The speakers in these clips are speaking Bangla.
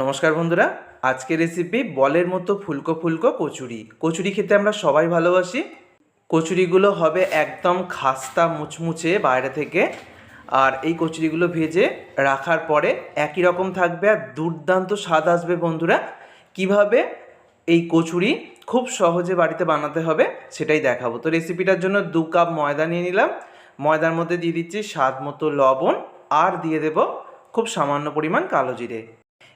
নমস্কার বন্ধুরা, আজকের রেসিপি বলের মতো ফুলকো ফুলকো কচুরি। কচুরি খেতে আমরা সবাই ভালোবাসি। কচুরিগুলো হবে একদম খাস্তা মুচমুচে বাইরে থেকে। আর এই কচুরিগুলো ভেজে রাখার পরে একই রকম থাকবে আর দুর্দান্ত স্বাদ আসবে বন্ধুরা। কীভাবে এই কচুরি খুব সহজে বাড়িতে বানাতে হবে সেটাই দেখাবো। তো রেসিপিটার জন্য দু কাপ ময়দা নিয়ে নিলাম। ময়দার মধ্যে দিয়ে দিচ্ছি স্বাদ মতো লবণ। আর দিয়ে দেব খুব সামান্য পরিমাণ কালো জিরে।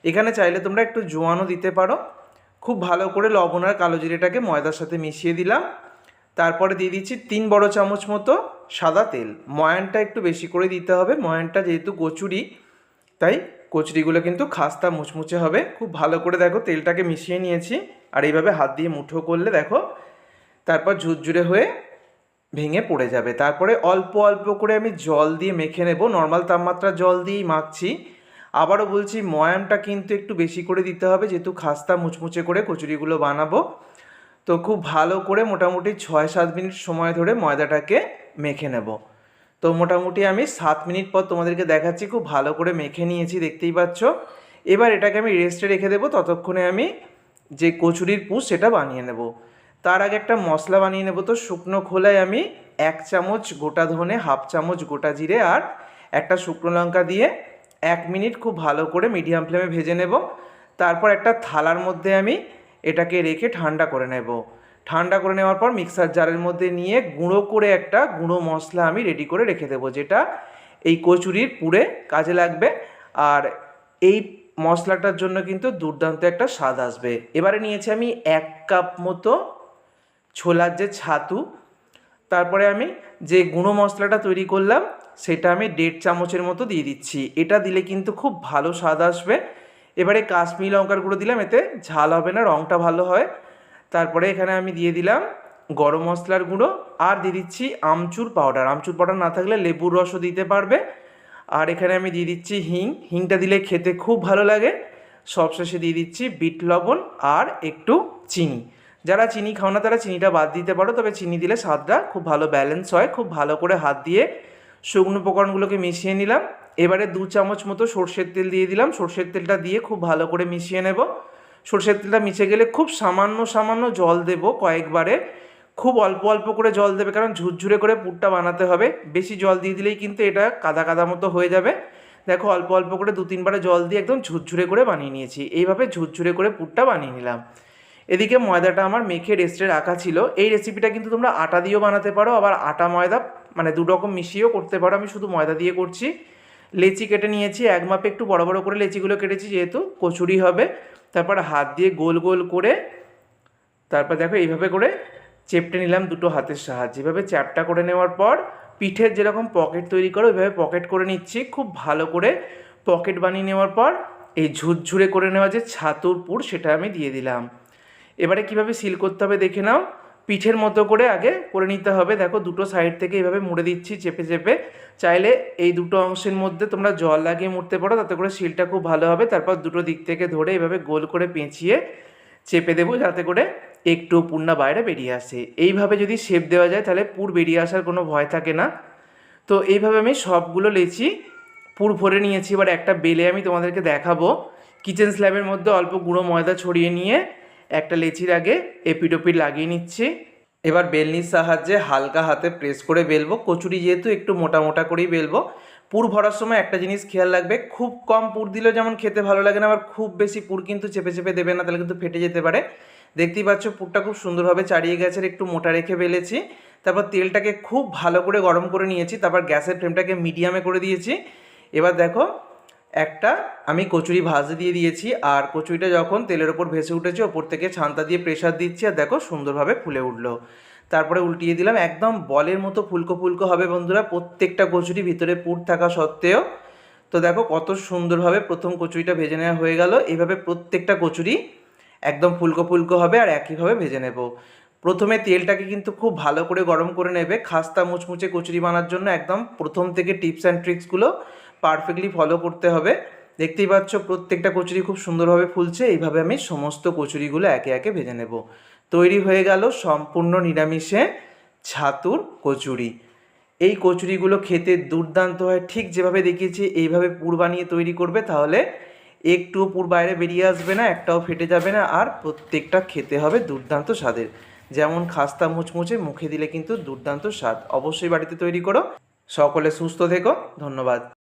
এখানে চাইলে তোমরা একটু জোয়ানও দিতে পারো। খুব ভালো করে লবণ আর কালো জিরেটাকে ময়দার সাথে মিশিয়ে দিলাম। তারপরে দিয়ে দিচ্ছি তিন বড় চামচ মতো সাদা তেল। ময়ানটা একটু বেশি করে দিতে হবে। ময়ানটা যেহেতু কচুরি, তাই কচুরিগুলো কিন্তু খাস্তা মুচমুচে হবে। খুব ভালো করে দেখো তেলটাকে মিশিয়ে নিয়েছি। আর এইভাবে হাত দিয়ে মুঠো করলে দেখো তারপর ঝুরঝুরে হয়ে ভেঙে পড়ে যাবে। তারপরে অল্প অল্প করে আমি জল দিয়ে মেখে নেব। নর্মাল তাপমাত্রা জল দিয়েই মাখছি। আবারও বলছি, ময়ামটা কিন্তু একটু বেশি করে দিতে হবে, যেহেতু খাস্তা মুচমুচে করে কচুরিগুলো বানাবো। তো খুব ভালো করে মোটামুটি ছয় সাত মিনিট সময় ধরে ময়দাটাকে মেখে নেব। তো মোটামুটি আমি সাত মিনিট পর তোমাদেরকে দেখাচ্ছি, খুব ভালো করে মেখে নিয়েছি, দেখতেই পাচ্ছ। এবার এটাকে আমি রেস্টে রেখে দেবো, ততক্ষণে আমি যে কচুরির পুষ সেটা বানিয়ে নেব। তার আগে একটা মশলা বানিয়ে নেব, তো শুকনো খোলায় আমি এক চামচ গোটা ধনে, হাফ চামচ গোটা জিরে আর একটা শুকনো লঙ্কা দিয়ে এক মিনিট খুব ভালো করে মিডিয়াম ফ্লেমে ভেজে নেব। তারপর একটা থালার মধ্যে আমি এটাকে রেখে ঠান্ডা করে নেব। ঠান্ডা করে নেওয়ার পর মিক্সার জারের মধ্যে নিয়ে গুঁড়ো করে একটা গুঁড়ো মশলা আমি রেডি করে রেখে দেবো, যেটা এই কচুরির পুরে কাজে লাগবে। আর এই মশলাটার জন্য কিন্তু দুর্দান্ত একটা স্বাদ আসবে। এবারে নিয়েছি আমি এক কাপ মতো ছোলার যে ছাতু। তারপরে আমি যে গুঁড়ো মশলাটা তৈরি করলাম সেটা আমি দেড় চামচের মতো দিয়ে দিচ্ছি। এটা দিলে কিন্তু খুব ভালো স্বাদ আসবে। এবারে কাশ্মীরি লঙ্কার গুঁড়ো দিলাম, এতে ঝাল হবে না রঙটা ভালো হয়। তারপরে এখানে আমি দিয়ে দিলাম গরম মশলার গুঁড়ো, আর দিয়ে দিচ্ছি আমচুর পাউডার। আমচুর পাউডার না থাকলে লেবুর রসও দিতে পারবে। আর এখানে আমি দিয়ে দিচ্ছি হিং। হিংটা দিলে খেতে খুব ভালো লাগে। সবশেষে দিয়ে দিচ্ছি বিট লবণ আর একটু চিনি। যারা চিনি খাও না, তারা চিনিটা বাদ দিতে পারো, তবে চিনি দিলে স্বাদটা খুব ভালো ব্যালেন্স হয়। খুব ভালো করে হাত দিয়ে শুকনো উপকরণগুলোকে মিশিয়ে নিলাম। এবারে দু চামচ মতো সর্ষের তেল দিয়ে দিলাম। সর্ষের তেলটা দিয়ে খুব ভালো করে মিশিয়ে নেব। সর্ষের তেলটা মিশে গেলে খুব সামান্য সামান্য জল দেব কয়েকবারে। খুব অল্প অল্প করে জল দেবে কারণ ঝুরঝুরে করে পুরটা বানাতে হবে। বেশি জল দিয়ে দিলেই কিন্তু এটা কাদা কাদা মতো হয়ে যাবে। দেখো, অল্প অল্প করে দু, তিনবারে জল দিয়ে একদম ঝুরঝুরে করে বানিয়ে নিয়েছি। এইভাবে ঝুরঝুরে করে পুরটা বানিয়ে নিলাম। এদিকে ময়দাটা আমার মেখে রেস্টে রাখা ছিল। এই রেসিপিটা কিন্তু তোমরা আটা দিয়েও বানাতে পারো, আবার আটা ময়দা মানে দু রকম মিশিয়েও করতে পারো। আমি শুধু ময়দা দিয়ে করছি। লেচি কেটে নিয়েছি, এক মাপে একটু বড় বড় করে লেচিগুলো কেটেছি যেহেতু, কচুরি হবে। তারপর হাত দিয়ে গোল গোল করে, তারপর দেখো এইভাবে করে চেপটে নিলাম দুটো হাতের সাহায্যে। এভাবে চ্যাপটা করে নেওয়ার পর পিঠের যেরকম পকেট তৈরি করো, ওইভাবে পকেট করে নিচ্ছি। খুব ভালো করে পকেট বানিয়ে নেওয়ার পর এই ঝুরঝুরে করে নেওয়া যে ছাতুর পুর, সেটা আমি দিয়ে দিলাম। এবারে কীভাবে সিল করতে হবে দেখে নাও। পিঠের মতো করে আগে করে নিতে হবে। দেখো দুটো সাইড থেকে এইভাবে মুড়ে দিচ্ছি চেপে চেপে। চাইলে এই দুটো অংশের মধ্যে তোমরা জল লাগিয়ে মুড়তে পারো, তাতে করে শিলটা খুব ভালো হবে। তারপর দুটো দিক থেকে ধরে এইভাবে গোল করে পেঁচিয়ে চেপে দেবো, যাতে করে একটু পুরনা বাইরে বেরিয়ে আসে। এইভাবে যদি শেপ দেওয়া যায়, তাহলে পুর বেরিয়ে আসার কোনো ভয় থাকে না। তো এইভাবে আমি সবগুলো লেচি পুর ভরে নিয়েছি। এবার একটা বেলে আমি তোমাদেরকে দেখাবো। কিচেন স্ল্যাবের মধ্যে অল্প গুঁড়ো ময়দা ছড়িয়ে নিয়ে একটা লেচির আগে এপিটোপিট লাগিয়ে নিচ্ছি। এবার বেলনির সাহায্যে হালকা হাতে প্রেস করে বেলবো। কচুরি যেহেতু একটু মোটা মোটা করেই বেলবো। পুর ভরার সময় একটা জিনিস খেয়াল রাখবে, খুব কম পুর দিলেও যেমন খেতে ভালো লাগে না, আবার খুব বেশি পুর কিন্তু চেপে চেপে দেবে না, তাহলে কিন্তু ফেটে যেতে পারে। দেখতেই পাচ্ছ পুরটা খুব সুন্দরভাবে চাড়িয়ে গেছে, একটু মোটা রেখে বেলেছি। তারপর তেলটাকে খুব ভালো করে গরম করে নিয়েছি, তারপর গ্যাসের ফ্লেমটাকে মিডিয়ামে করে দিয়েছি। এবার দেখো একটা আমি কচুরি ভাজে দিয়ে দিয়েছি আর কচুরিটা যখন তেলের ওপর ভেসে উঠেছে, ওপর থেকে ছান্তা দিয়ে প্রেশার দিচ্ছি আর দেখো সুন্দরভাবে ফুলে উঠল। তারপরে উল্টিয়ে দিলাম, একদম বলের মতো ফুলকো ফুলকো হবে বন্ধুরা, প্রত্যেকটা কচুরি ভিতরে পুর থাকা সত্ত্বেও। তো দেখো কত সুন্দরভাবে প্রথম কচুরিটা ভেজে নেওয়া হয়ে গেল, এভাবে প্রত্যেকটা কচুরি একদম ফুলকো ফুলকো হবে আর একইভাবে ভেজে নেব। প্রথমে তেলটাকে কিন্তু খুব ভালো করে গরম করে নেবে, খাস্তা মুচমুচে কচুরি বানার জন্য একদম প্রথম থেকে টিপস অ্যান্ড ট্রিক্সগুলো পারফেক্টলি ফলো করতে হবে। দেখতেই পাচ্ছ প্রত্যেকটা কচুরি খুব সুন্দরভাবে ফুলছে। এইভাবে আমি সমস্ত কচুরিগুলো একে একে ভেজে নেব। তৈরি হয়ে গেল সম্পূর্ণ নিরামিষে ছাতুর কচুরি। এই কচুরিগুলো খেতে দুর্দান্ত হয়। ঠিক যেভাবে দেখিয়েছি, এইভাবে পুর বানিয়ে তৈরি করবে, তাহলে একটু পুর বাইরে বেরিয়ে আসবে না, একটাও ফেটে যাবে না, আর প্রত্যেকটা খেতে হবে দুর্দান্ত স্বাদের। যেমন খাস্তা মুচমুচে মুখে দিলে কিন্তু দুর্দান্ত স্বাদ। অবশ্যই বাড়িতে তৈরি করো। সকলে সুস্থ থেকো। ধন্যবাদ।